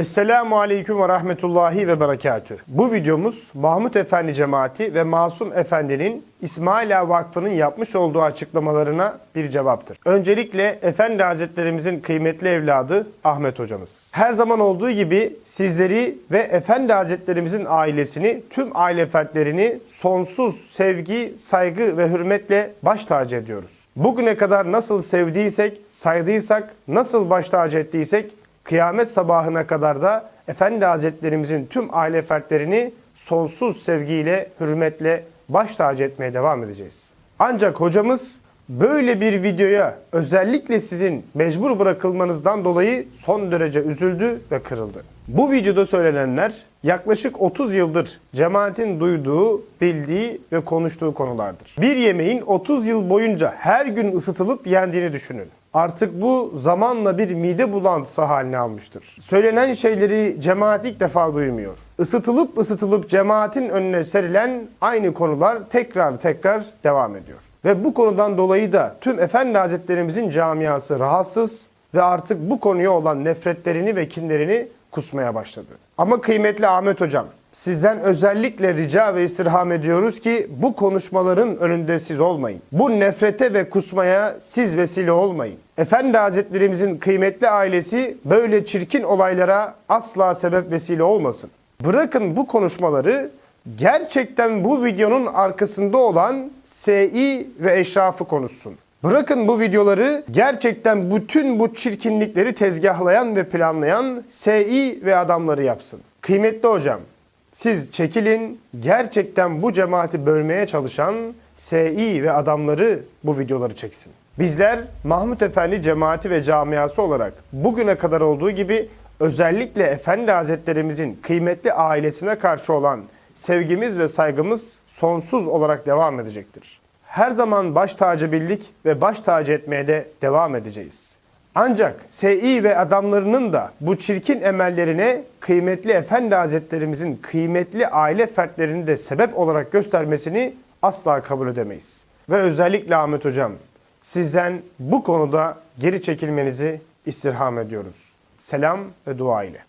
Esselamu Aleyküm ve Rahmetullahi ve Berekatü. Bu videomuz Mahmut Efendi Cemaati ve Masum Efendi'nin İsmaila Vakfı'nın yapmış olduğu açıklamalarına bir cevaptır. Öncelikle Efendi Hazretlerimizin kıymetli evladı Ahmet hocamız. Her zaman olduğu gibi sizleri ve Efendi Hazretlerimizin ailesini, tüm aile fertlerini sonsuz sevgi, saygı ve hürmetle baş tacı ediyoruz. Bugüne kadar nasıl sevdiysek, saydıysak, nasıl baş tacı ettiysek Kıyamet sabahına kadar da Efendi Hazretlerimizin tüm aile fertlerini sonsuz sevgiyle, hürmetle baş tacı etmeye devam edeceğiz. Ancak hocamız böyle bir videoya özellikle sizin mecbur bırakılmanızdan dolayı son derece üzüldü ve kırıldı. Bu videoda söylenenler yaklaşık 30 yıldır cemaatin duyduğu, bildiği ve konuştuğu konulardır. Bir yemeğin 30 yıl boyunca her gün ısıtılıp yendiğini düşünün. Artık bu zamanla bir mide bulantısı haline almıştır. Söylenen şeyleri cemaat ilk defa duymuyor. Isıtılıp ısıtılıp cemaatin önüne serilen aynı konular tekrar tekrar devam ediyor. Ve bu konudan dolayı da tüm Efendi Hazretlerimizin camiası rahatsız ve artık bu konuya olan nefretlerini ve kinlerini kusmaya başladı. Ama kıymetli Ahmet Hocam, sizden özellikle rica ve istirham ediyoruz ki bu konuşmaların önünde siz olmayın. Bu nefrete ve kusmaya siz vesile olmayın. Efendi Hazretlerimizin kıymetli ailesi böyle çirkin olaylara asla sebep vesile olmasın. Bırakın bu konuşmaları gerçekten bu videonun arkasında olan SI ve eşrafı konuşsun. Bırakın bu videoları gerçekten bütün bu çirkinlikleri tezgahlayan ve planlayan SI ve adamları yapsın. Kıymetli hocam, siz çekilin, gerçekten bu cemaati bölmeye çalışan SI ve adamları bu videoları çeksin. Bizler Mahmut Efendi cemaati ve camiası olarak bugüne kadar olduğu gibi özellikle Efendi Hazretlerimizin kıymetli ailesine karşı olan sevgimiz ve saygımız sonsuz olarak devam edecektir. Her zaman baş tacı bildik ve baş tacı etmeye de devam edeceğiz. Ancak SI ve adamlarının da bu çirkin emellerine kıymetli Efendi Hazretlerimizin kıymetli aile fertlerini de sebep olarak göstermesini asla kabul edemeyiz. Ve özellikle Ahmet Hocam sizden bu konuda geri çekilmenizi istirham ediyoruz. Selam ve dua ile.